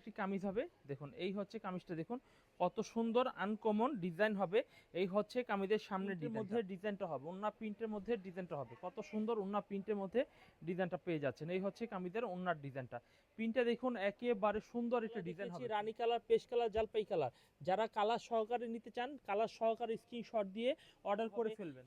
একটি কামিজ হবে। দেখুন এই হচ্ছে কামিজটা দেখুন। কত সুন্দর আনকমন ডিজাইন হবে। এই হচ্ছে কামিজের সামনের মধ্যে ডিজাইনটা হবে। ওন্না প্রিন্টের মধ্যে ডিজাইনটা হবে। কত সুন্দর ওন্না প্রিন্টের মধ্যে ডিজাইনটা পেয়ে যাচ্ছেন। এই হচ্ছে কামিজের ওন্নার ডিজাইনটা প্রিন্টটা দেখুন একেবারে সুন্দর একটা ডিজাইন হবে। রানী কালার পেস্ট কালার জালপাই কালার। যারা কালার সহকারে নিতে চান কালার সহকারে স্ক্রিনশট দিয়ে অর্ডার করে ফেলবেন।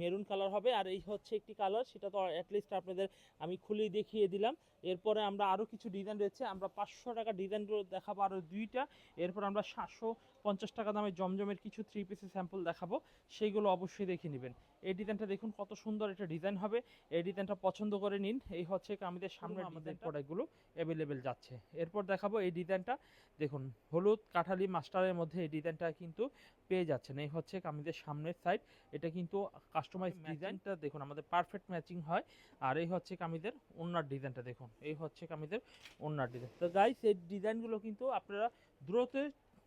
মেরুন কালার হবে। আর এই হচ্ছে একটি কালার সেটা তো অ্যাটলিস্ট আপনাদের আমি খুলে দেখিয়ে দিলাম। এরপরে আমরা আরও কিছু ডিজাইন রয়েছে, আমরা পাঁচশো টাকা ডিজাইনগুলো দেখাবো আরও দুইটা। এরপর আমরা সাতশো পঞ্চাশ টাকা দামে জমজমের কিছু থ্রি পিসের স্যাম্পল দেখাবো, সেইগুলো অবশ্যই দেখে নেবেন। এই ডিজাইনটা দেখুন কত সুন্দর একটা ডিজাইন হবে। এই ডিজাইনটা পছন্দ করে নিন। এই হচ্ছে আমাদের সামনে আমাদের প্রোডাক্টগুলো অ্যাভেলেবেল যাচ্ছে। এরপর দেখাবো এই ডিজাইনটা দেখুন হলুদ কাঠালি মাস্টারের মধ্যে এই ডিজাইনটা কিন্তু পেয়ে যাচ্ছেন। এই হচ্ছে কামিজের সামনের সাইড এটা কিন্তু কাস্টমাইজ ডিজাইনটা দেখুন আমাদের পারফেক্ট ম্যাচিং হয়। আর এই হচ্ছে কামিজের ওনার ডিজাইনটা দেখুন। এই হচ্ছে কামিজের ওনার ডিজাইন তো গাইস এই ডিজাইনগুলো কিন্তু আপনারা দ্রুত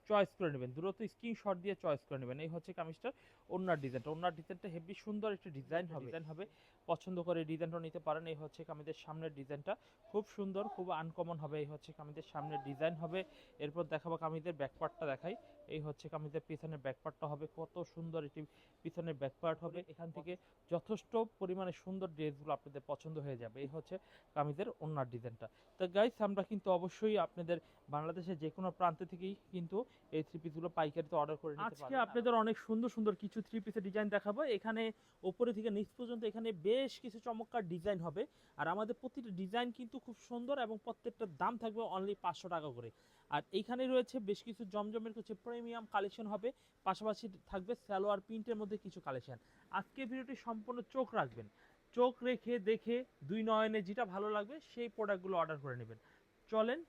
চয়েস করে নেবেন। দূরত্ব স্ক্রিনশট দিয়ে চয়েস করে নেবেন। এই হচ্ছে কামিজটার ওনার ডিজাইনটা ওনার ডিজাইনটা হেভি সুন্দর একটা ডিজাইন হবে। ডিজাইন হবে। পছন্দ করে ডিজাইনটা নিতে পারেন। এই হচ্ছে কামিজের সামনের ডিজাইনটা খুব সুন্দর খুব আনকমন হবে। এই হচ্ছে কামিজের সামনের ডিজাইন হবে। এরপর দেখাবো কামিজের ব্যাকপার্টটা দেখাই। এই হচ্ছে কামিজের পিছনের ব্যাকপার্টটা হবে। কত সুন্দর এটি পিছনের ব্যাকপার্ট হবে। এখান থেকে যথেষ্ট পরিমাণে সুন্দর ড্রেসগুলো আপনাদের পছন্দ হয়ে যাবে। এই হচ্ছে কামিজের ওনার ডিজাইনটা। তো গাইস আমরা কিন্তু অবশ্যই আপনাদের বাংলাদেশের যে কোনো প্রান্ত থেকেই কিন্তু এই থ্রি পিসগুলো পাইকারিতে অর্ডার করে নিতে আজকে আপনাদের অনেক সুন্দর সুন্দর কিছু থ্রি পিসের ডিজাইন দেখাবো। এখানে ওপরে থেকে নিচ পর্যন্ত এখানে বেশ কিছু চমৎকার ডিজাইন হবে। আর আমাদের প্রতিটা ডিজাইন কিন্তু খুব সুন্দর এবং প্রত্যেকটার দাম থাকবে অনলি পাঁচশো টাকা করে। আর এইখানে রয়েছে বেশ কিছু জমজমের কিছু প্রিমিয়াম কালেকশন হবে, পাশাপাশি থাকবে সালোয়ার প্রিন্টের মধ্যে কিছু কালেকশন আজকে ভিডিওটি সম্পূর্ণ চোখ রাখবেন। চোখ রেখে দেখে দুই নয়নে যেটা ভালো লাগবে সেই প্রোডাক্টগুলো অর্ডার করে নেবেন। চলেন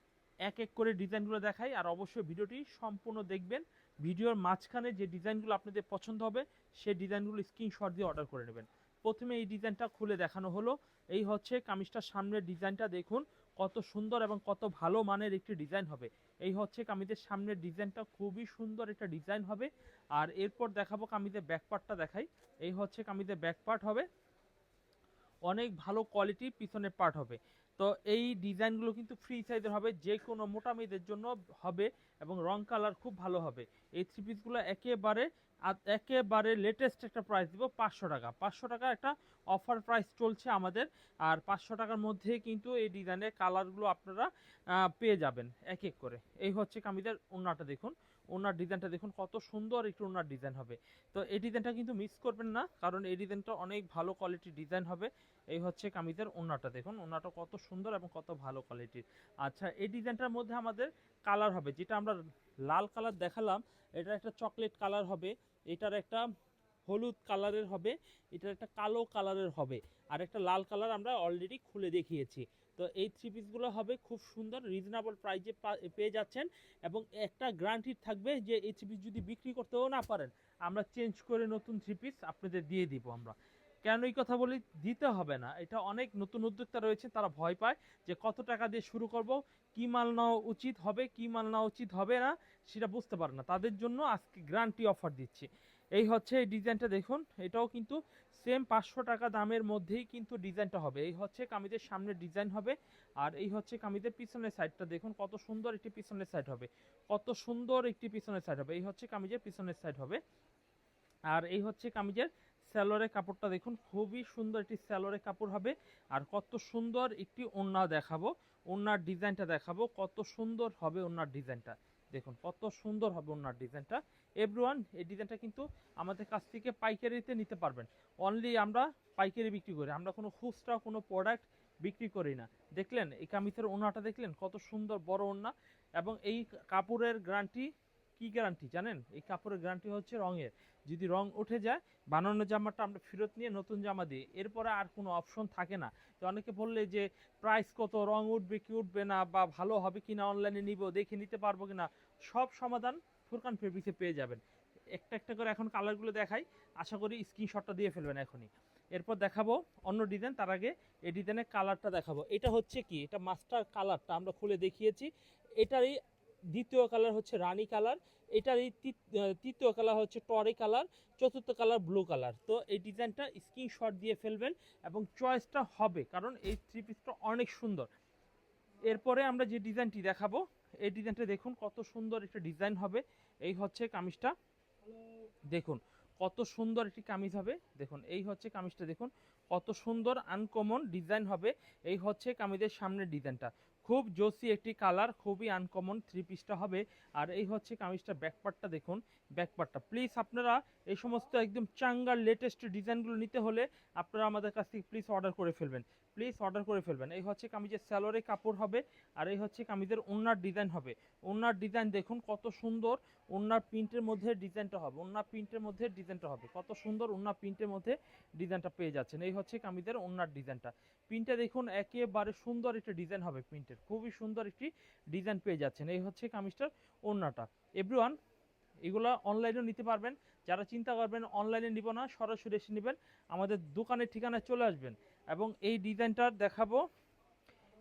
এক এক করে ডিজাইনগুলো দেখাই আর অবশ্যই ভিডিওটি সম্পূর্ণ দেখবেন। ভিডিওর মাঝখানে যে ডিজাইনগুলো আপনাদের পছন্দ হবে, সেই ডিজাইনগুলো স্ক্রিনশট দিয়ে অর্ডার করে নেবেন। প্রথমে এই ডিজাইনটা খুলে দেখানো হলো। এই হচ্ছে কামিজটার সামনের ডিজাইনটা দেখুন, কত সুন্দর এবং কত ভালো মানের একটি ডিজাইন হবে। এই হচ্ছে কামিজের সামনের ডিজাইনটা, খুবই সুন্দর একটা ডিজাইন হবে। আর এরপর দেখাবো কামিজের ব্যাকপার্টটা দেখাই। এই হচ্ছে কামিজের ব্যাকপার্ট হবে। অনেক ভালো কোয়ালিটি পিছনের পার্ট হবে। তো এই ডিজাইনগুলো কিন্তু ফ্রি সাইজের হবে যে কোনো মোটা মেয়েদের জন্য হবে এবং রং কালার খুব ভালো হবে। এই থ্রি পিসগুলো একেবারে একেবারে লেটেস্ট একটা প্রাইস দিব পাঁচশো টাকা। পাঁচশো টাকা একটা অফার প্রাইস চলছে আমাদের, আর পাঁচশো টাকার মধ্যে কিন্তু এই ডিজাইনের কালারগুলো আপনারা পেয়ে যাবেন, এক এক করে। এই হচ্ছে কামিজের ওনাটা দেখুন। ওনার ডিজাইনটা দেখুন, কত সুন্দর একটু ওনার ডিজাইন হবে। তো এই ডিজাইনটা কিন্তু মিস করবেন না, কারণ এই ডিজাইনটা অনেক ভালো কোয়ালিটির ডিজাইন হবে। এই হচ্ছে কামিজের ওনাটা, দেখুন, ওনাটা কত সুন্দর এবং কত ভালো কোয়ালিটির আচ্ছা এই ডিজাইনটার মধ্যে আমাদের কালার হবে, যেটা আমরা লাল কালার দেখালাম এটা একটা চকলেট কালার হবে, এটার একটা হলুদ কালারের হবে, এটার একটা কালো কালারের হবে, আর একটা লাল কালার আমরা অলরেডি খুলে দেখিয়েছি। তো এই থ্রি পিসগুলো হবে খুব সুন্দর রিজনেবল প্রাইজে পেয়ে যাচ্ছেন এবং একটা গ্যারান্টি থাকবে যে এই থ্রি পিস যদি বিক্রি করতেও না পারেন, আমরা চেঞ্জ করে নতুন থ্রি পিস আপনাদের দিয়ে দিব আমরা। কেন এই কথা বলি? দিতে হবে না। এটা অনেক নতুন উদ্যোক্তা রয়েছে তারা ভয় পায় যে কত টাকা দিয়ে শুরু করব, কি মাল নেওয়া উচিত হবে, কি মাল নেওয়া উচিত হবে না, সেটা বুঝতে পারে না। তাদের জন্য আজকে গ্যারান্টি অফার দিচ্ছি। এই হচ্ছে এই ডিজাইনটা দেখুন, এটাও কিন্তু সেম পাঁচশো টাকা দামের মধ্যেই কিন্তু ডিজাইনটা হবে। এই হচ্ছে কামিজের সামনের ডিজাইন হবে আর এই হচ্ছে কামিজের পিছনের সাইডটা। দেখুন কত সুন্দর একটি পিছনের সাইড হবে। কত সুন্দর একটি পিছনের সাইড হবে। এই হচ্ছে কামিজের পিছনের সাইড হবে। আর এই হচ্ছে কামিজের স্যালোয়ারের কাপড়টা দেখুন, খুবই সুন্দর একটি স্যালোয়ারের কাপড় হবে। আর কত সুন্দর একটি ওড়না দেখাবো, ওড়নার ডিজাইনটা দেখাবো, কত সুন্দর হবে ওড়নার ডিজাইনটা। দেখুন, কত সুন্দর হবে ওনার ডিজাইনটা। এভরিওয়ান এই ডিজাইনটা কিন্তু আমাদের কাছ থেকে পাইকারিতে নিতে পারবেন। অনলি আমরা পাইকারি বিক্রি করি, আমরা কোনো খুচরা, কোনো প্রোডাক্ট বিক্রি করি না। দেখলেন, এই কামিজের ওনাটা দেখলেন, কত সুন্দর বড় ওড়না এবং এই কাপড়ের গ্যারান্টি কি গ্যারান্টি জানেন? এই কাপড়ের গ্যারান্টি হচ্ছে রঙের। যদি রং উঠে যায়, বানানো জামাটা আমরা ফেরত নিয়ে নতুন জামা দিই। এরপরে আর কোনো অপশন থাকে না। তো অনেকে বললে যে প্রাইস কত? রং উঠবে কি উঠবে না? বা ভালো হবে কি না অনলাইনে নিব, দেখে নিতে পারব কি না সব সমাধান ফুরকান ফেব্রিক্সে পেয়ে যাবেন। একটা একটা করে এখন কালারগুলো দেখাই। আশা করি স্ক্রিনশটটা দিয়ে ফেলবেন এখনই। এরপর দেখাবো অন্য ডিজাইন তার আগে এই ডিজাইনের কালারটা দেখাবো। এটা হচ্ছে কি? এটা মাস্টার কালারটা আমরা খুলে দেখিয়েছি। এটারই দ্বিতীয় কালার হচ্ছে রানী কালার এটার এই তৃতীয় কালার হচ্ছে টরে কালার চতুর্থ কালার ব্লু কালার তো এই ডিজাইনটা স্ক্রিনশট দিয়ে ফেলবেন এবং চয়েসটা হবে, কারণ এই থ্রি পিসটা অনেক সুন্দর। এরপরে আমরা যে ডিজাইনটি দেখাবো, এই ডিজাইনটা দেখুন কত সুন্দর একটা ডিজাইন হবে। এই হচ্ছে কামিজটা। দেখুন কত সুন্দর একটি কামিজ হবে। দেখুন, এই হচ্ছে কামিজটা, দেখুন কত সুন্দর আনকমন ডিজাইন হবে। এই হচ্ছে কামিজের সামনের ডিজাইনটা খুব জোসি একটি কালার খুবই আনকমন থ্রি পিসটা হবে। আর এই হচ্ছে কামিজটা ব্যাকপার্টটা দেখুন। ব্যাকপার্টটা। প্লিজ আপনারা এই সমস্ত একদম চাঙ্গার লেটেস্ট ডিজাইনগুলো নিতে হলে আপনারা আমাদের কাছ থেকে প্লিজ অর্ডার করে ফেলবেন। প্লিজ অর্ডার করে ফেলবেন। এই হচ্ছে কামিজের স্যালোরে কাপড় হবে আর এই হচ্ছে কামিজের ওনার ডিজাইন হবে। ওনার ডিজাইন দেখুন কত সুন্দর। ওনার প্রিন্টের মধ্যে ডিজাইনটা হবে। ওনার প্রিন্টের মধ্যে ডিজাইনটা হবে। কত সুন্দর ওনার প্রিন্টের মধ্যে ডিজাইনটা পেয়ে যাচ্ছেন। এই হচ্ছে কামিজের ওনার ডিজাইনটা প্রিন্টটা দেখুন একেবারে সুন্দর একটা ডিজাইন হবে প্রিন্টের খুবই সুন্দর একটি ডিজাইন পেয়ে যাচ্ছেন। এই হচ্ছে কামিজটার ওনাটা এভরিওয়ান এগুলা অনলাইনেও নিতে পারবেন। যারা চিন্তা করবেন অনলাইনে নিব না, সরাসরি এসে নেবেন। আমাদের দোকানের ঠিকানায় চলে আসবেন। এবং এই ডিজাইনটার দেখাবো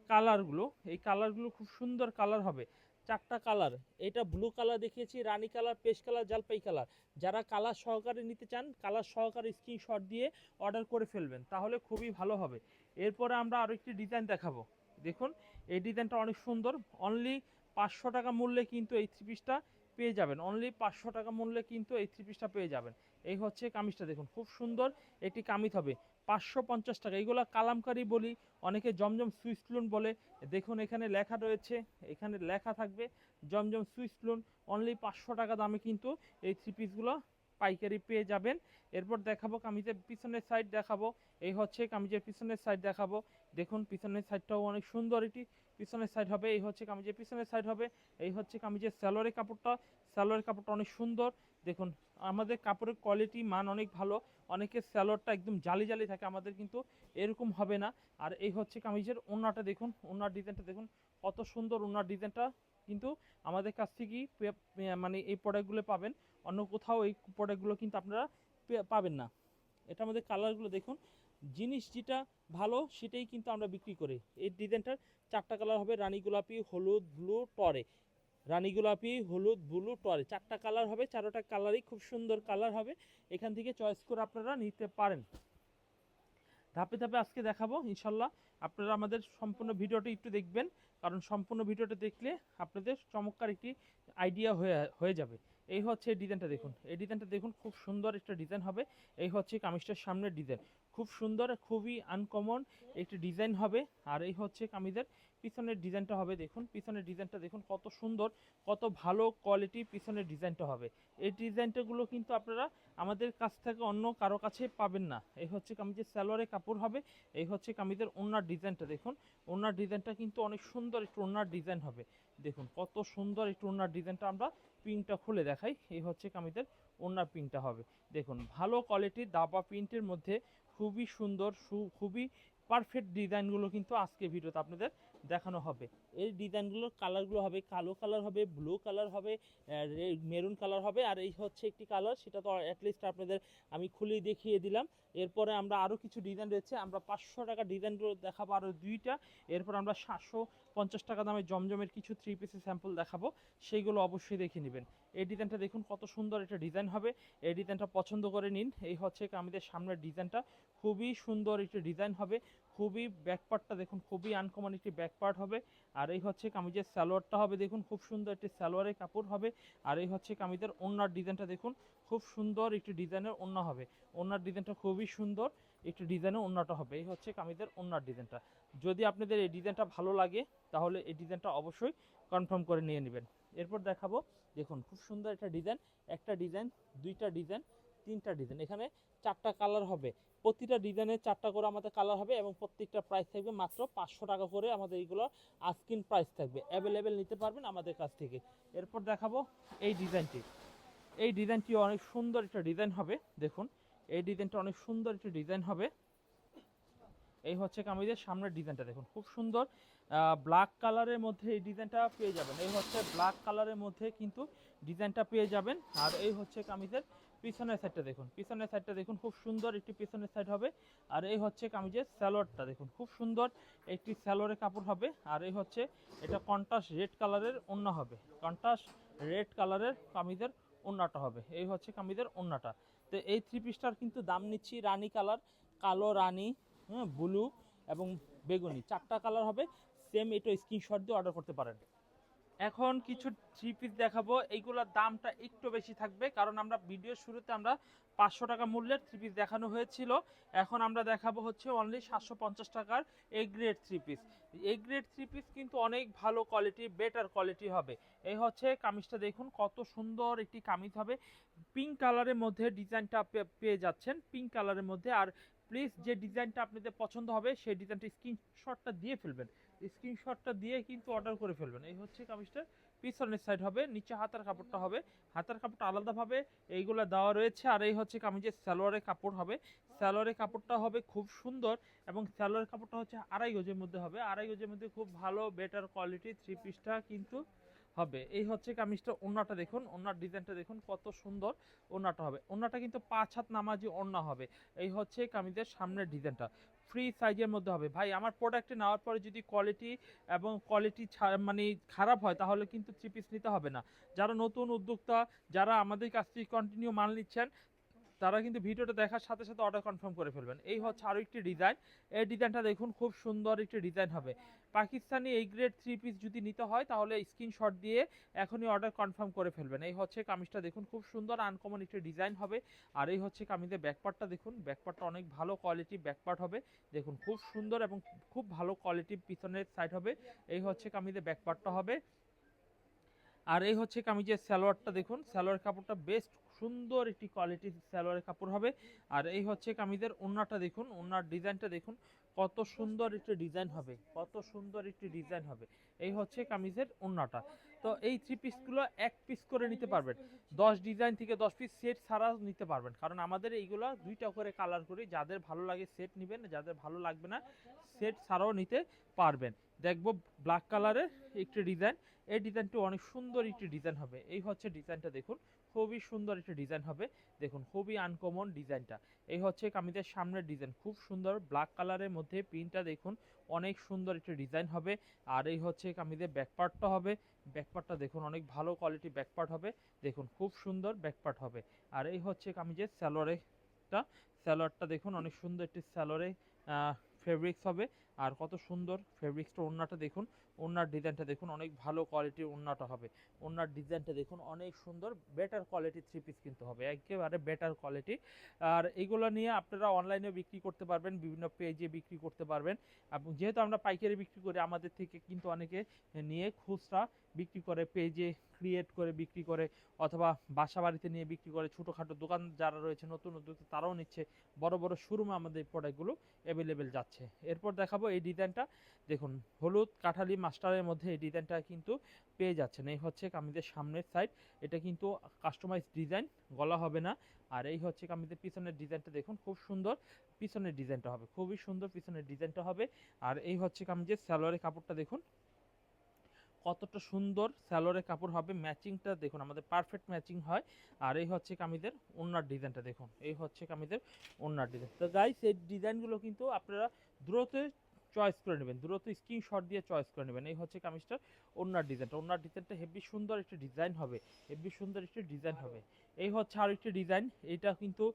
কালারগুলো। এই কালারগুলো খুব সুন্দর কালার হবে। চারটা কালার। এটা ব্লু কালার দেখিয়েছি, রানী কালার পেস্ট কালার, জালপাই কালার। যারা কালার সহকারে নিতে চান, কালার সহকারে স্ক্রিনশট দিয়ে অর্ডার করে ফেলবেন। তাহলে খুবই ভালো হবে। এরপরে আমরা আরও একটি ডিজাইন দেখাবো। দেখুন, এই ডিজাইনটা অনেক সুন্দর। অনলি পাঁচশো টাকা মূল্যে কিন্তু এই থ্রি পিসটা পেয়ে যাবেন। অনলি পাঁচশো টাকা মূল্যে কিন্তু এই থ্রি পিসটা পেয়ে যাবেন। এই হচ্ছে কামিজটা দেখুন, খুব সুন্দর একটি কামিজ হবে। পাঁচশো পঞ্চাশ টাকা। এইগুলো কালামকারি বলি, অনেকে জমজম সুইসলুন বলে। দেখুন, এখানে লেখা রয়েছে, এখানে লেখা থাকবে জমজম সুইসলুন অনলি পাঁচশো টাকা দামে কিন্তু এই থ্রি পিসগুলো পাইকারি পেয়ে যাবেন। এরপর দেখাবো কামিজের পিছনের সাইড দেখাবো। এই হচ্ছে কামিজের পিছনের সাইড দেখাবো। দেখুন, পিছনের সাইডটাও অনেক সুন্দর এটি পিছনের সাইড হবে। এই হচ্ছে কামিজের পিছনের সাইড হবে। এই হচ্ছে কামিজের স্যালোয়ারের কাপড়টা। স্যালোয়ারের কাপড়টা অনেক সুন্দর। দেখুন, আমাদের কাপড়ের কোয়ালিটি মান অনেক ভালো। অনেকের স্যালোয়ারটা একদম জালি জালি থাকে, আমাদের কিন্তু এরকম হবে না। আর এই হচ্ছে কামিজের ওনাটা দেখুন ওনার ডিজাইনটা দেখুন, কত সুন্দর ওনার ডিজাইনটা কিন্তু আমাদের কাছ থেকেই মানে এই প্রোডাক্টগুলো পাবেন। অন্য কোথাও এই প্রোডাক্টগুলো কিন্তু আপনারা পাবেন না। এটা আমাদের কালারগুলো দেখুন। জিনিস যেটা ভালো, সেটাই কিন্তু আমরা বিক্রি করি। এই ডিজাইনটার চারটা কালার হবে রানী গোলাপি, হলুদ ব্লু টরে রানী গোলাপি, হলুদ ব্লু টরে চারটা কালার হবে, চারোটা কালারই খুব সুন্দর কালার হবে। এখান থেকে চয়েস করে আপনারা নিতে পারেন। ধাপে ধাপে আজকে দেখাবো, ইনশাল্লাহ। আপনারা আমাদের সম্পূর্ণ ভিডিওটি একটু দেখবেন, কারণ সম্পূর্ণ ভিডিওটা দেখলে আপনাদের চমৎকার একটি আইডিয়া হয়ে হয়ে যাবে। এই হচ্ছে ডিজাইনটা দেখুন। এই ডিজাইনটা দেখুন, খুব সুন্দর একটা ডিজাইন হবে। এই হচ্ছে কামিজটার সামনের ডিজাইন খুব সুন্দর খুবই আনকমন একটি ডিজাইন হবে। আর এই হচ্ছে কামিজের পিছনের ডিজাইনটা হবে, দেখুন। পিছনের ডিজাইনটা দেখুন, কত সুন্দর, কত ভালো কোয়ালিটি পিছনের ডিজাইনটা হবে। এই ডিজাইনটাগুলো কিন্তু আপনারা আমাদের কাছ থেকে অন্য কারও কাছে পাবেন না। এই হচ্ছে কামিজের সালোয়ারের কাপড় হবে, এই হচ্ছে কামিজের ওনার ডিজাইনটা দেখুন। ওনার ডিজাইনটা কিন্তু অনেক সুন্দর একটু ওনার ডিজাইন হবে। দেখুন, কত সুন্দর একটু ওনার ডিজাইনটা আমরা পিনটা খুলে দেখাই। এই হচ্ছে কামিজের ওনার পিনটা হবে। দেখুন, ভালো কোয়ালিটির দাবা প্রিন্টের মধ্যে খুবই সুন্দর খুবই পারফেক্ট ডিজাইনগুলো কিন্তু আজকে ভিডিওতে আপনাদের দেখানো হবে। এই ডিজাইনগুলোর কালারগুলো হবে, কালো কালার হবে ব্লু কালার হবে মেরুন কালার হবে, আর এই হচ্ছে একটি কালার সেটা তো অ্যাটলিস্ট আপনাদের আমি খুলে দেখিয়ে দিলাম। এরপরে আমরা আরও কিছু ডিজাইন রয়েছে, আমরা পাঁচশো টাকা ডিজাইনগুলো দেখাবো আরও দুইটা। এরপর আমরা সাতশো পঞ্চাশ টাকা দামে জমজমের কিছু থ্রি পিসের স্যাম্পল দেখাবো, সেইগুলো অবশ্যই দেখে নেবেন। এই ডিজাইনটা দেখুন কত সুন্দর একটা ডিজাইন হবে। এই ডিজাইনটা পছন্দ করে নিন। এই হচ্ছে আমাদের সামনের ডিজাইনটা খুবই সুন্দর একটি ডিজাইন হবে। খুবই ব্যাকপার্টটা দেখুন, খুবই আনকমন একটি ব্যাকপার্ট হবে। আর এই হচ্ছে কামিজের সালোয়ারটা হবে, দেখুন খুব সুন্দর একটি সালোয়ারের কাপড় হবে। আর এই হচ্ছে কামিজের ওনার ডিজাইনটা দেখুন খুব সুন্দর একটি ডিজাইনের ওন্না হবে। ওনার ডিজাইনটা খুবই সুন্দর, একটি ডিজাইনের ওন্নাটা হবে। এই হচ্ছে কামিজের ওনার ডিজাইনটা। যদি আপনাদের এই ডিজাইনটা ভালো লাগে, তাহলে এই ডিজাইনটা অবশ্যই কনফার্ম করে নিয়ে নেবেন। এরপর দেখাবো, দেখুন, খুব সুন্দর একটা ডিজাইন একটা ডিজাইন, দুইটা ডিজাইন, তিনটা ডিজাইন। এখানে চারটা কালার হবে। প্রতিটা ডিজাইনের চারটা করে আমাদের কালার হবে এবং প্রত্যেকটা প্রাইস থাকবে মাত্র পাঁচশো টাকা করে আমাদের এইগুলো আস্কিন প্রাইস থাকবে। অ্যাভেলেবেল নিতে পারবেন আমাদের কাছ থেকে। এরপর দেখাবো এই ডিজাইনটি। এই ডিজাইনটি অনেক সুন্দর একটা ডিজাইন হবে, দেখুন। এই ডিজাইনটা অনেক সুন্দর একটা ডিজাইন হবে। এই হচ্ছে কামিজের সামনের ডিজাইনটা, দেখুন, খুব সুন্দর। ব্ল্যাক কালারের মধ্যে এই ডিজাইনটা পেয়ে যাবেন। এই হচ্ছে ব্ল্যাক কালারের মধ্যে কিন্তু ডিজাইনটা পেয়ে যাবেন। আর এই হচ্ছে কামিজের পিছনের সাইডটা দেখুন। পিছনের সাইডটা দেখুন, খুব সুন্দর একটি পিছনের সাইড হবে। আর এই হচ্ছে কামিজের স্যালোয়ারটা দেখুন, খুব সুন্দর একটি স্যালোয়ারের কাপড় হবে। আর এই হচ্ছে এটা কন্ট্রাস্ট রেড কালারের ওড়না হবে। কন্ট্রাস্ট রেড কালারের কামিজের ওড়নাটা হবে। এই হচ্ছে কামিজের ওন্নাটা তো এই থ্রি পিসটার কিন্তু দাম নিচ্ছি রানি কালার, কালো রানী হ্যাঁ ব্লু এবং বেগুনি। চারটা কালার হবে সেম এটা স্ক্রিনশট দিয়ে অর্ডার করতে পারেন। এখন কিছু থ্রি পিস দেখাবো। এইগুলোর দামটা একটু বেশি থাকবে, কারণ আমরা ভিডিও শুরুতে আমরা পাঁচশো টাকা মূল্যের থ্রি পিস দেখানো হয়েছিল। এখন আমরা দেখাবো হচ্ছে অনলি সাতশো পঞ্চাশ টাকার A grade three piece A grade three piece কিন্তু অনেক ভালো কোয়ালিটি বেটার কোয়ালিটি হবে। এই হচ্ছে কামিজটা দেখুন, কত সুন্দর একটি কামিজ হবে। পিঙ্ক কালারের মধ্যে ডিজাইনটা পেয়ে যাচ্ছেন পিঙ্ক কালারের মধ্যে। আর প্লিজ যে ডিজাইনটা আপনাদের পছন্দ হবে, সেই ডিজাইনটা স্ক্রিনশটটা দিয়ে ফেলবেন। স্ক্রিনশটটা দিয়ে কিন্তু অর্ডার করে ফেলবেন। এই হচ্ছে কামিজটা পিছনের সাইড হবে, নিচে হাতার কাপড়টা হবে। হাতার কাপড়টা আলাদাভাবে এইগুলো দেওয়া রয়েছে, আর এই হচ্ছে কামিজের সালোয়ারের কাপড় হবে। সালোয়ারের কাপড়টা হবে খুব সুন্দর এবং সালোয়ারের কাপড়টা হচ্ছে আড়াই গজের মধ্যে হবে। আড়াই গজের মধ্যে খুব ভালো বেটার কোয়ালিটি থ্রি পিসটা কিন্তু হবে। এই হচ্ছে কামিজটা ওন্নাটা দেখুন ওনার ডিজাইনটা দেখুন, কত সুন্দর ওন্নাটা হবে। ওন্নাটা কিন্তু পাঁচ হাত নামাজি ওন্না হবে। এই হচ্ছে কামিজের সামনের ডিজাইনটা। ফ্রি সাইজের মধ্যে হবে। ভাই, আমার প্রোডাক্টে নেওয়ার পরে যদি কোয়ালিটি এবং কোয়ালিটি মানে খারাপ হয়, তাহলে কিন্তু থ্রি পিস নিতে হবে না। যারা নতুন উদ্যোক্তা, যারা আমাদের কাছ থেকে কন্টিনিউ মাল নিচ্ছেন তারা কিন্তু ভিডিওটা দেখার সাথে সাথে অর্ডার কনফার্ম করে ফেলবেন। এই হচ্ছে আরও একটি ডিজাইন এই ডিজাইনটা দেখুন, খুব সুন্দর একটি ডিজাইন হবে। পাকিস্তানি এই গ্রেড থ্রি পিস যদি নিতে হয়, তাহলে স্ক্রিনশট দিয়ে এখনই অর্ডার কনফার্ম করে ফেলবেন। এই হচ্ছে কামিজটা দেখুন, খুব সুন্দর আনকমন একটি ডিজাইন হবে। আর এই হচ্ছে কামিজের ব্যাকপার্টটা দেখুন ব্যাকপার্টটা অনেক ভালো কোয়ালিটি ব্যাকপার্ট হবে। দেখুন, খুব সুন্দর এবং খুব ভালো কোয়ালিটি পিছনের সাইড হবে। এই হচ্ছে কামিজের ব্যাকপার্টটা হবে। আর এই হচ্ছে কামিজের সালোয়ারটা দেখুন, সালোয়ার কাপড়টা বেস্ট সুন্দর একটি কোয়ালিটির সালোয়ারের কাপড় হবে। আর এই হচ্ছে কামিজের ওন্নাটা দেখুন, ওন্নার ডিজাইনটা দেখুন, কত সুন্দর একটি ডিজাইন হবে, কত সুন্দর একটি ডিজাইন হবে। এই হচ্ছে কামিজের ওন্নাটা। তো এই থ্রি পিসগুলো এক পিস করে নিতে পারবেন। দশ ডিজাইন থেকে দশ পিস সেট ছাড়া নিতে পারবেন। কারণ আমাদের এইগুলো দুইটা করে কালার করি, যাদের ভালো লাগে সেট নেবেন, যাদের ভালো লাগবে না সেট ছাড়াও নিতে পারবেন। দেখব ব্ল্যাক কালারের একটি ডিজাইন এই ডিজাইনটি অনেক সুন্দর একটি ডিজাইন হবে। এই হচ্ছে ডিজাইনটা দেখুন। খুবই সুন্দর একটি ডিজাইন হবে। দেখুন, খুবই আনকমন ডিজাইনটা এই হচ্ছে কামিজের সামনের ডিজাইন খুব সুন্দর ব্ল্যাক কালারের মধ্যে প্রিন্টটা দেখুন। অনেক সুন্দর একটি ডিজাইন হবে। আর এই হচ্ছে কামিজের ব্যাকপার্টটা হবে। ব্যাকপার্টটা দেখুন, অনেক ভালো কোয়ালিটি ব্যাকপার্ট হবে। দেখুন, খুব সুন্দর ব্যাকপার্ট হবে। আর এই হচ্ছে কামিজের স্যালোয়ারেটা স্যালোয়ারটা দেখুন, অনেক সুন্দর একটি স্যালোয়ারে ফেব্রিক্স হবে। আর কত সুন্দর ফেব্রিক্সটা ওড়নাটা দেখুন, ওড়নার ডিজাইনটা দেখুন, অনেক ভালো কোয়ালিটির ওড়নাটা হবে। ওড়নার ডিজাইনটা দেখুন, অনেক সুন্দর বেটার কোয়ালিটি থ্রি পিস কিন্তু হবে, একেবারে বেটার কোয়ালিটি আর এইগুলো নিয়ে আপনারা অনলাইনেও বিক্রি করতে পারবেন, বিভিন্ন পেজে বিক্রি করতে পারবেন। এবং যেহেতু আমরা পাইকারি বিক্রি করি, আমাদের থেকে কিন্তু অনেকে নিয়ে খুচরা বিক্রি করে পেজে ক্রিয়েট করে বিক্রি করে, অথবা বাসা বাড়িতে নিয়ে বিক্রি করে, ছোটোখাটো দোকান যারা রয়েছে, নতুন উদ্যোক্তা, তারাও নিচ্ছে। বড় বড় শোরুমে আমাদের প্রোডাক্টগুলো অ্যাভেলেবেল যাচ্ছে। এরপর দেখাবো এই ডিজাইনটা। দেখুন, হলুদ কাঠালি মাস্টারের মধ্যে এই ডিজাইনটা কিন্তু পেয়ে যাচ্ছেন। এই হচ্ছে কামিজের সামনের সাইড এটা কিন্তু কাস্টমাইজ ডিজাইন গলা হবে না। আর এই হচ্ছে কামিজের পিছনের ডিজাইনটা দেখুন, খুব সুন্দর পিছনের ডিজাইনটা হবে। খুবই সুন্দর পিছনের ডিজাইনটা হবে। আর এই হচ্ছে কামিজের সালোয়ারের কাপড়টা দেখুন। কতটা সুন্দর স্যালোয়ারের কাপড় হবে। ম্যাচিংটা দেখুন, আমাদের পারফেক্ট ম্যাচিং হয়। আর এই হচ্ছে কামিজের ওনার ডিজাইনটা দেখুন। এই হচ্ছে কামিজের ওনার ডিজাইন। তো গাইস এই ডিজাইনগুলো কিন্তু আপনারা দ্রুত চয়েস করে নেবেন। দূরত্ব স্ক্রিনশট দিয়ে চয়েস করে নেবেন। এই হচ্ছে কামিজটার ওনার ডিজাইনটা ওনার ডিজাইনটা হেভি সুন্দর একটি ডিজাইন হবে। হেভি সুন্দর একটি ডিজাইন হবে। এই হচ্ছে আর একটি ডিজাইন এটা কিন্তু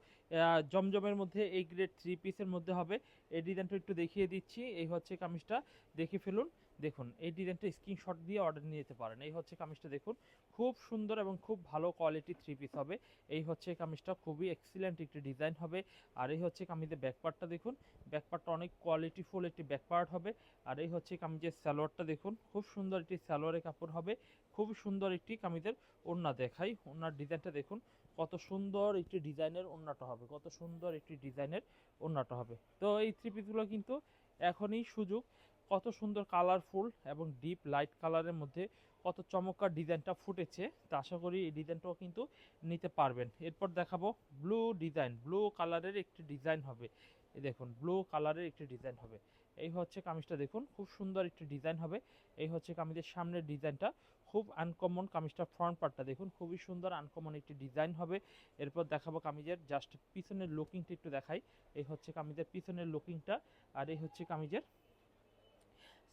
জমজমের মধ্যে এই গ্রেড থ্রি পিসের মধ্যে হবে। এই ডিজাইনটা একটু দেখিয়ে দিচ্ছি। এই হচ্ছে কামিজটা। দেখে ফেলুন। দেখুন, এই ডিজাইনটা স্ক্রিনশট দিয়ে অর্ডার নিয়ে যেতে পারেন। এই হচ্ছে কামিজটা দেখুন, খুব সুন্দর এবং খুব ভালো কোয়ালিটি থ্রি পিস হবে। এই হচ্ছে কামিজটা, খুবই এক্সিলেন্ট একটি ডিজাইন হবে। আর এই হচ্ছে কামিজের ব্যাকপার্টটা দেখুন ব্যাকপার্টটা অনেক কোয়ালিটিফুল একটি ব্যাকপার্ট হবে। আর এই হচ্ছে কামিজের সালোয়ারটা দেখুন, খুব সুন্দর একটি সালোয়ারের কাপড় হবে। খুব সুন্দর একটি কামিজের ওড়না দেখাই, ওড়নার ডিজাইনটা দেখুন, কত সুন্দর একটি ডিজাইনের ওড়নাটা হবে, কত সুন্দর একটি ডিজাইনের ওড়নাটা হবে। তো এই থ্রি পিসগুলো কিন্তু এখনই সুযোগ। কত সুন্দর কালারফুল এবং ডিপ লাইট কালারের মধ্যে কত চমৎকার ডিজাইনটা ফুটেছে, তা আশা করি এই ডিজাইনটাও কিন্তু নিতে পারবেন। এরপর দেখাবো ব্লু ডিজাইন ব্লু কালারের একটি ডিজাইন হবে। এই দেখুন ব্লু কালারের একটি ডিজাইন হবে। এই হচ্ছে কামিজটা দেখুন, খুব সুন্দর একটি ডিজাইন হবে। এই হচ্ছে কামিজের সামনের ডিজাইনটা। খুব আনকমন কামিজটা ফ্রন্ট পার্টটা দেখুন, খুবই সুন্দর আনকমন একটি ডিজাইন হবে। এরপর দেখাবো কামিজের জাস্ট পিছনের লুকিংটা একটু দেখাই। এই হচ্ছে কামিজের পিছনের লুকিংটা আর এই হচ্ছে কামিজের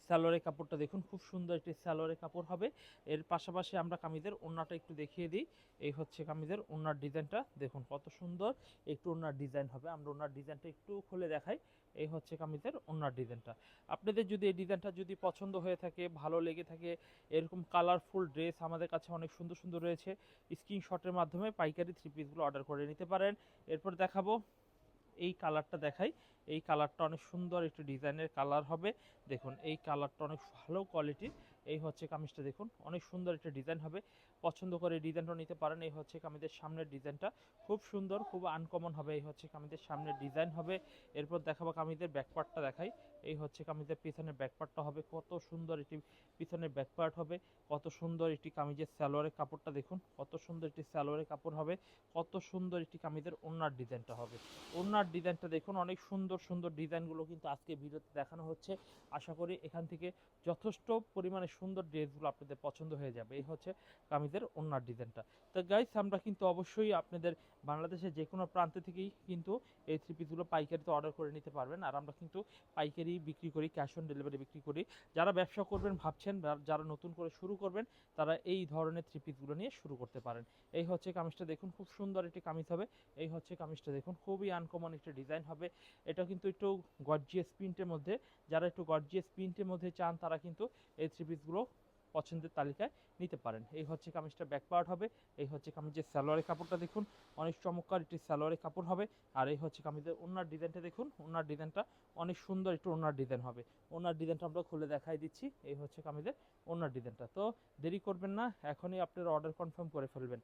স্যালোয়ারের কাপড়টা দেখুন, খুব সুন্দর একটি স্যালোয়ারের কাপড় হবে। এর পাশাপাশি আমরা কামিজের ওড়নাটা একটু দেখিয়ে দিই। এই হচ্ছে কামিজের ওড়নার ডিজাইনটা। দেখুন কত সুন্দর একটু ওড়নার ডিজাইন হবে। আমরা ওড়নার ডিজাইনটা একটু খুলে দেখাই। এই হচ্ছে কামিজের ওড়নার ডিজাইনটা। আপনাদের যদি এই ডিজাইনটা যদি পছন্দ হয়ে থাকে, ভালো লেগে থাকে, এরকম কালারফুল ড্রেস আমাদের কাছে অনেক সুন্দর সুন্দর রয়েছে স্ক্রিনশটের মাধ্যমে পাইকারি থ্রি পিসগুলো অর্ডার করে নিতে পারেন। এরপর দেখাবো এই কালারটা দেখাই। এই কালারটা অনেক সুন্দর একটু ডিজাইনের কালার হবে। দেখুন, এই কালারটা অনেক ভালো কোয়ালিটির। এই হচ্ছে কামিজটা, দেখুন, অনেক সুন্দর একটা ডিজাইন হবে। পছন্দ করে ডিজাইনটা নিতে পারেন। এই হচ্ছে কামিজের সামনের ডিজাইনটা। খুব সুন্দর, খুব আনকমন হবে। এই হচ্ছে কামিজের সামনের ডিজাইন হবে। এরপর দেখাবো কামিজের ব্যাকপার্টটা দেখাই। এই হচ্ছে কামিজের পিছনের ব্যাকপার্টটা হবে। কত সুন্দর একটি পিছনের ব্যাকপার্ট হবে। কত সুন্দর একটি কামিজের সালোয়ারের কাপড়টা দেখুন। কত সুন্দর একটি সালোয়ারের কাপড় হবে। কত সুন্দর একটি কামিজের ওড়নার ডিজাইনটা হবে। ওড়নার ডিজাইনটা দেখুন। অনেক সুন্দর সুন্দর ডিজাইনগুলো কিন্তু আজকে ভিডিওতে দেখানো হচ্ছে। আশা করি এখান থেকে যথেষ্ট পরিমাণে সুন্দর ড্রেসগুলো আপনাদের পছন্দ হয়ে যাবে। এই হচ্ছে কামিজের ওড়নার ডিজাইনটা তো গাইস আমরা কিন্তু অবশ্যই আপনাদের বাংলাদেশের যে কোনো প্রান্ত থেকেই কিন্তু এই থ্রি পিসগুলো পাইকারিতে অর্ডার করে নিতে পারবেন। আর আমরা কিন্তু পাইকারি বিক্রি করি ক্যাশ অন ডেলিভারি বিক্রি করি। যারা ব্যবসা করবেন, ভাবছেন যারা নতুন করে শুরু করবেন, তারা এই ধরনের থ্রি পিসগুলো নিয়ে শুরু করতে পারেন। এই হচ্ছে কামিজটা দেখুন, খুব সুন্দর একটি কামিজ হবে। এই হচ্ছে কামিজটা দেখুন, খুবই আনকমন একটা ডিজাইন হবে। এটা কিন্তু একটু গর্জিয়াস প্রিন্টের মধ্যে, যারা একটু গর্জিয়াস প্রিন্টের মধ্যে চান, তারা কিন্তু এই থ্রি পিসগুলো পছন্দের তালিকায় নিতে পারেন। এই হচ্ছে কামিজটা ব্যাক পার্ট হবে। এই হচ্ছে কামিজের সালোয়ারের কাপড়টা দেখুন। অনেক চমৎকার একটি সালোয়ারের কাপড় হবে। আর এই হচ্ছে কামিজের ওনার ডিজাইনটা দেখুন। ওনার ডিজাইনটা অনেক সুন্দর একটু ওনার ডিজাইন হবে। ওনার ডিজাইনটা আমরা খুলে দেখাই দিচ্ছি। এই হচ্ছে কামিজের ওনার ডিজাইনটা। তো দেরি করবেন না, এখনই আপনারা অর্ডার কনফার্ম করে ফেলবেন।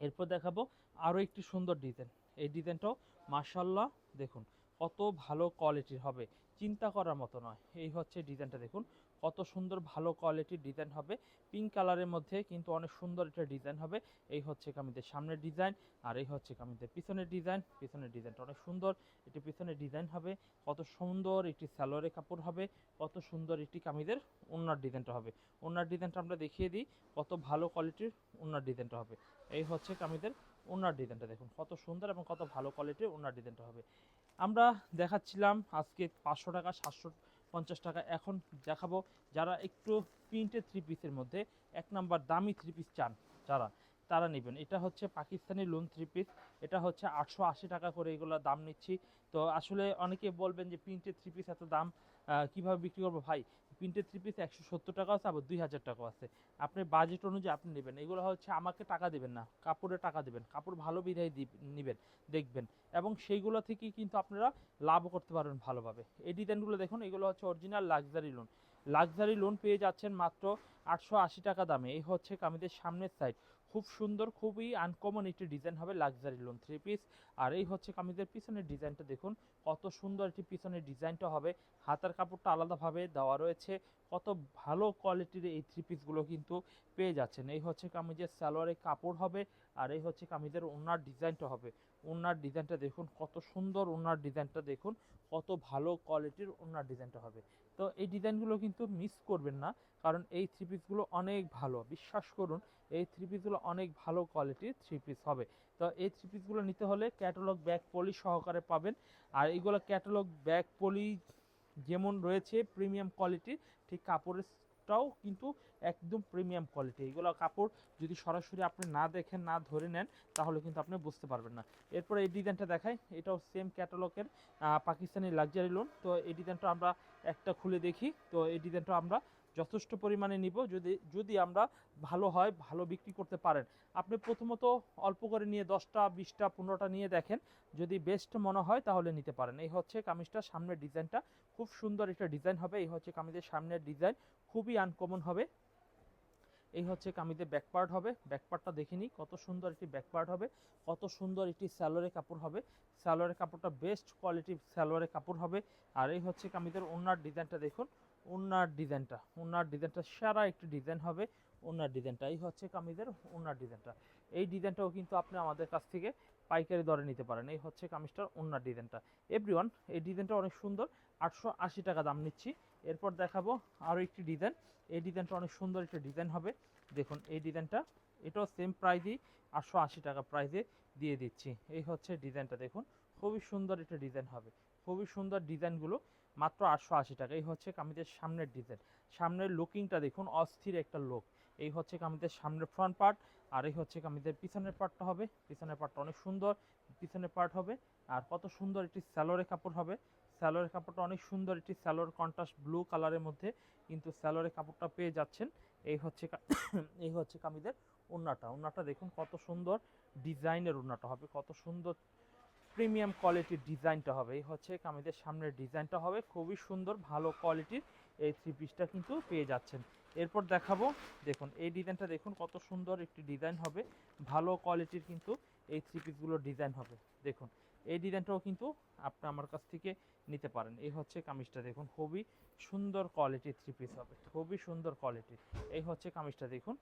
এরপর দেখাবো আরও একটি সুন্দর ডিজাইন। এই ডিজাইনটাও মার্শাল্লাহ দেখুন, কত ভালো কোয়ালিটির হবে। চিন্তা করার মতো নয়। এই হচ্ছে ডিজাইনটা দেখুন। কত সুন্দর ভালো কোয়ালিটির ডিজাইন হবে। পিঙ্ক কালারের মধ্যে কিন্তু অনেক সুন্দর একটা ডিজাইন হবে। এই হচ্ছে কামিজের সামনের ডিজাইন আর এই হচ্ছে কামিজের পিছনের ডিজাইন পিছনের ডিজাইনটা অনেক সুন্দর। এটি পিছনের ডিজাইন হবে। কত সুন্দর একটি স্যালোয়ারের কাপড় হবে। কত সুন্দর একটি কামিজের ওনার ডিজাইনটা হবে। ওনার ডিজাইনটা আমরা দেখিয়ে দিই। কত ভালো কোয়ালিটির ওনার ডিজাইনটা হবে। এই হচ্ছে কামিজের ওনার ডিজাইনটা দেখুন। কত সুন্দর এবং কত ভালো কোয়ালিটির ওনার ডিজাইনটা হবে। আমরা দেখাচ্ছিলাম আজকে পাঁচশো টাকা, সাতশো পঞ্চাশ টাকা। এখন দেখাবো যারা একটু প্রিন্টেড থ্রি পিসের মধ্যে, এক নাম্বার দামি থ্রি পিস চান, যারা, তারা নেবেন। এটা হচ্ছে পাকিস্তানি লোন থ্রি পিস এটা হচ্ছে আটশো আশি টাকা করে এগুলো দাম নিচ্ছি। তো আসলে অনেকে বলবেন যে, প্রিন্টেড থ্রি পিস এত দাম কীভাবে বিক্রি করব? ভাই প্রিন্টেড থ্রি পিস একশো সত্তর টাকা আছে, আবার দুই হাজার টাকাও আছে। আপনি বাজেট অনুযায়ী আপনি নেবেন। এগুলো হচ্ছে আমাকে টাকা দেবেন না কাপড়ে টাকা দেবেন। কাপড় ভালো বিধায় নেবেন, দেখবেন। এবং সেইগুলো থেকেই কিন্তু আপনারা লাভও করতে পারবেন ভালোভাবে। এই ডিজাইনগুলো দেখুন, এগুলো হচ্ছে original luxury lawn luxury lawn পেয়ে যাচ্ছেন মাত্র আটশো আশি টাকা দামে। এই হচ্ছে কামিদের সামনের সাইড খুব সুন্দর, খুবই আনকমন একটি ডিজাইন হবে লাক্সারি লোন থ্রি পিস আর এই হচ্ছে কামিজের পিছনের ডিজাইনটা দেখুন, কত সুন্দর একটি পিছনের ডিজাইনটা হবে। হাতার কাপড়টা আলাদাভাবে দেওয়া রয়েছে। কত ভালো কোয়ালিটির এই থ্রি পিসগুলো কিন্তু পেয়ে যাচ্ছেন। এই হচ্ছে কামিজের সালোয়ারের কাপড় হবে, আর এই হচ্ছে কামিজের ওনার ডিজাইনটা হবে। ওনার ডিজাইনটা দেখুন, কত সুন্দর ওনার ডিজাইনটা দেখুন, কত ভালো কোয়ালিটির ওনার ডিজাইনটা হবে। তো এই ডিজাইনগুলো কিন্তু মিস করবেন না, কারণ এই থ্রি পিসগুলো অনেক ভালো, বিশ্বাস করুন, এই থ্রি পিসগুলো অনেক ভালো কোয়ালিটির থ্রি পিস হবে। তো এই থ্রি পিসগুলো নিতে হলে ক্যাটালগ ব্যাক পলি সহকারে পাবেন, আর এইগুলো ক্যাটালগ ব্যাক পলি যেমন রয়েছে প্রিমিয়াম কোয়ালিটির ঠিক কাপড়েরটাও কিন্তু একদম প্রিমিয়াম কোয়ালিটি এগুলো কাপড় যদি সরাসরি আপনি না দেখেন, না ধরে নেন, তাহলে কিন্তু আপনি বুঝতে পারবেন না। এরপর এই ডিজাইনটা দেখাই। এটাও সেম ক্যাটালগের পাকিস্তানি লাক্সারি লোন তো এই ডিজাইনটা আমরা একটা খুলে দেখি। তো এই ডিজাইনটা আমরা যথেষ্ট পরিমাণে নিব যদি যদি আমরা ভালো হয়, ভালো বিক্রি করতে পারেন। আপনি প্রথমত অল্প করে নিয়ে দশটা, বিশটা, পনেরোটা নিয়ে দেখেন। যদি বেস্ট মনে হয় তাহলে নিতে পারেন। এই হচ্ছে কামিজটার সামনের ডিজাইনটা। খুব সুন্দর একটা ডিজাইন হবে। এই হচ্ছে কামিজের সামনের ডিজাইন। খুবই আনকমন হবে। এই হচ্ছে কামিজের ব্যাকপার্ট হবে। ব্যাক পার্টটা দেখে নিই। কত সুন্দর একটি ব্যাকপার্ট হবে। কত সুন্দর একটি স্যালোয়ারের কাপড় হবে। স্যালোয়ারের কাপড়টা বেস্ট কোয়ালিটির স্যালোয়ারের কাপড় হবে। আর এই হচ্ছে কামিজের ওনার ডিজাইনটা দেখুন। ওনার ডিজাইনটা ওনার ডিজাইনটা সারা একটি ডিজাইন হবে ওনার ডিজাইনটা। এই হচ্ছে কামিজের ওনার ডিজাইনটা। এই ডিজাইনটাও কিন্তু আপনি আমাদের কাছ থেকে পাইকারি দরে নিতে পারেন। এই হচ্ছে কামিজটার ওনার ডিজাইনটা। এভরিওয়ান এই ডিজাইনটা অনেক সুন্দর। আটশো আশি টাকা দাম নিচ্ছি। এরপর দেখাবো আরও একটি ডিজাইন। এই ডিজাইনটা অনেক সুন্দর একটা ডিজাইন হবে। দেখুন, এই ডিজাইনটা, এটাও সেম প্রাইজই আটশো আশি টাকা প্রাইজে দিয়ে দিচ্ছি। এই হচ্ছে ডিজাইনটা, দেখুন। খুবই সুন্দর একটা ডিজাইন হবে। খুবই সুন্দর ডিজাইনগুলো মাত্র আটশো আশি টাকা। এই হচ্ছে কামিজের সামনের ডিজাইন সামনের লুকিংটা দেখুন, অস্থির একটা লুক এই হচ্ছে কামিজের সামনের ফ্রন্ট পার্ট আর এই হচ্ছে কামিজের পিছনের পার্টটা হবে। পিছনের পার্টটা অনেক সুন্দর, পিছনের পার্ট হবে, আর কত সুন্দর একটি স্যালোরে কাপড় হবে। স্যালোরের কাপড়টা অনেক সুন্দর একটি স্যালোর কন্ট্রাস্ট ব্লু কালারের মধ্যে, কিন্তু স্যালোরের কাপড়টা পেয়ে যাচ্ছেন। এই হচ্ছে এই হচ্ছে কামিজের ওন্নাটা ওন্নাটা দেখুন কত সুন্দর ডিজাইনের ওন্নাটা হবে। কত সুন্দর প্রিমিয়াম কোয়ালিটির ডিজাইনটা হবে। এই হচ্ছে কামিজের সামনের ডিজাইনটা হবে। খুবই সুন্দর, ভালো কোয়ালিটির এই থ্রি পিসটা কিন্তু পেয়ে যাচ্ছেন। এরপর দেখাবো, দেখুন, এই ডিজাইনটা দেখুন কত সুন্দর একটি ডিজাইন হবে। ভালো কোয়ালিটির কিন্তু এই থ্রি পিসগুলোর ডিজাইন হবে। দেখুন, এই ডিজাইনটাও কিন্তু আপনি আমার কাছ থেকে নিতে পারেন। এই হচ্ছে কামিজটা, দেখুন, খুবই সুন্দর কোয়ালিটির থ্রি পিস হবে। খুবই সুন্দর কোয়ালিটির এই হচ্ছে কামিজটা, দেখুন।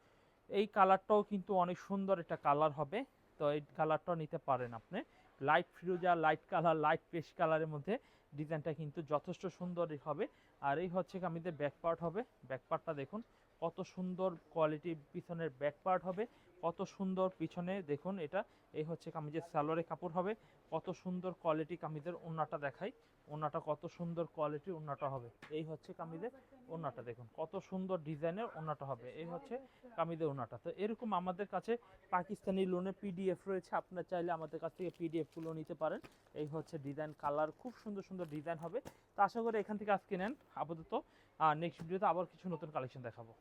এই কালারটাও কিন্তু অনেক সুন্দর একটা কালার হবে। তো এই কালারটাও নিতে পারেন আপনি। লাইট ফিরোজা লাইট কালার লাইট পেস্ট কালারের মধ্যে ডিজাইনটা কিন্তু যথেষ্ট সুন্দরই হবে। আর এই হচ্ছে আমাদের ব্যাক পার্ট হবে। ব্যাক পার্টটা দেখুন, কত সুন্দর কোয়ালিটির পিছনের ব্যাক পার্ট হবে। কত সুন্দর পিছনে দেখুন এটা। এই হচ্ছে কামিজের স্যালোরে কাপড় হবে। কত সুন্দর কোয়ালিটি কামিজের ওন্নাটা দেখাই। ওন্নাটা কত সুন্দর কোয়ালিটির ওন্নাটা হবে। এই হচ্ছে কামিজের ওন্নাটা দেখুন। কত সুন্দর ডিজাইনের ওন্নাটা হবে। এই হচ্ছে কামিজের ওন্নাটা তো এরকম আমাদের কাছে পাকিস্তানি লোনের পিডিএফ রয়েছে। আপনার চাইলে আমাদের কাছ থেকে পিডিএফগুলো নিতে পারেন। এই হচ্ছে ডিজাইন কালার খুব সুন্দর সুন্দর ডিজাইন হবে। তো আশা করি এখান থেকে আজকে নেন আপাতত। নেক্সট ভিডিওতে আবার কিছু নতুন কালেকশন দেখাবো।